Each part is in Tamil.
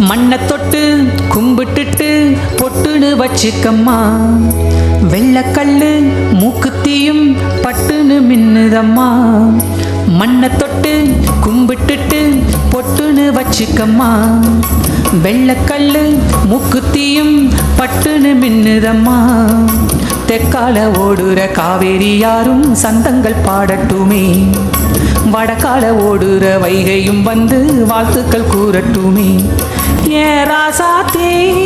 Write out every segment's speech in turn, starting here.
மண்ணை தொட்டு கும்பிட்டுட்டு பொட்டுன்னு வச்சுக்கம்மா. வெள்ளக்கல்லு மூக்குத்தியும் பட்டுன்னு மின்னுதம்மா. மண்ணை தொட்டு கும்பிட்டுட்டு பொட்டுன்னு வச்சுக்கம்மா. வெள்ளக்கல்லு மூக்குத்தியும் பட்டுன்னு மின்னுதம்மா. தெக்கால ஓடுற காவேரி யாரும் சந்தங்கள் பாடட்டுமே. வடக்கால ஓடுற வைகையும் வந்து வாழ்த்துக்கள் கூறட்டுமே. ஏ ராசாத்தே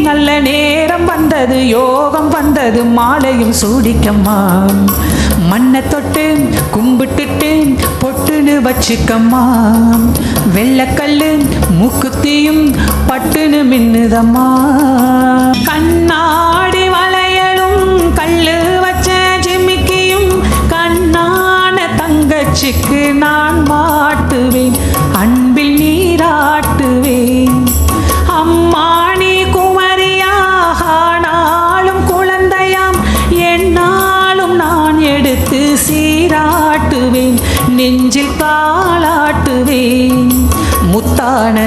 நல்ல நேரம் வந்தது யோகம் வந்தது மாலையும் சூடிக்கம்மா. மண்ணை தொட்டு கும்பிட்டுட்டு பொட்டுன்னு வச்சுக்கம்மா. வெள்ளக்கல்லு மூக்குத்தியும் பட்டுன்னு மின்னுதம்மா. நெஞ்சில் தாளாட்டுவேன். முத்தான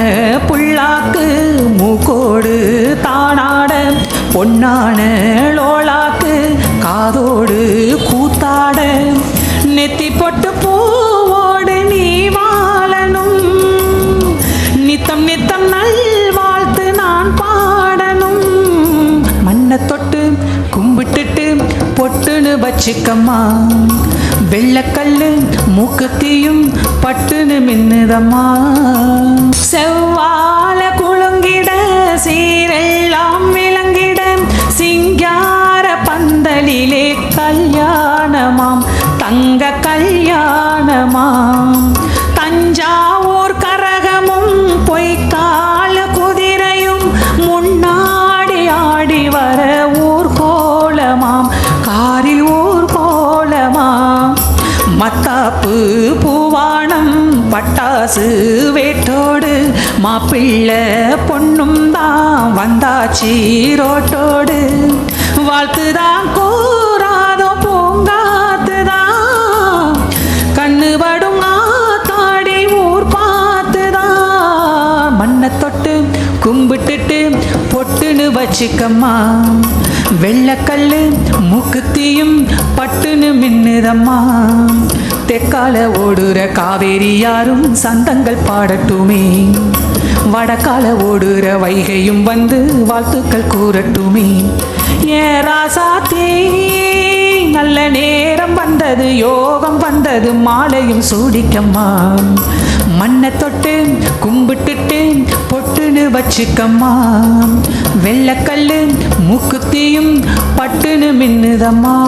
புல்லாக்கு மூக்கோடு தானாட பொன்னான லோளாக்கு காதோடு கூத்தாட. நெத்தி பொட்டு பூவோடு நீ வாழணும். நித்தம் நித்தம் நல் வாழ்த்து நான் பாடணும். மண்ணை தொட்டு கும்பிட்டு பொட்டுன்னு வச்சுக்கம்மா. வெள்ளக்கல்லு மூக்குத்தியும் பட்டுன்னு மின்னுதம்மா. செவ்வால குலுங்கிட சீரெல்லாம் விளங்கிட சிங்கார பந்தலிலே கல்யாணமாம் தங்க கல்யாணமாம். மத்தாப்பு பூவானம் பட்டாசு வேட்டோடு மாப்பிள்ளை பொண்ணும் தான் வந்தாச்சி ரோட்டோடு. வாழ்த்துதான் கூறாதோ பூங்காத்துதான். கண்ணு படும் ஆத்தாடி ஊர் பார்த்துதான். மண்ணை தொட்டு கும்பிட்டுட்டு பொட்டுன்னு வச்சுக்கம்மா. வெள்ளக்கல்லு மூக்குத்தியும் பட்டுன்னு மின்னுதம்மா. தெற்கால ஓடுற காவேரி யாரும் சந்தங்கள் பாடட்டுமே. வடக்கால ஓடுற வைகையும் வந்து வாழ்த்துக்கள் கூறட்டுமே. ஏ ராசாத்தே நல்ல நேரம் வந்தது யோகம் வந்தது மாலையும் சூடிக்கம்மா. மண்ணை தொட்டு கும்பிட்டுட்டு பொட்டுன்னு வச்சுக்கம்மா. வெள்ளக்கல்லு மூக்குத்தியும் பட்டுன்னு மின்னுதம்மா.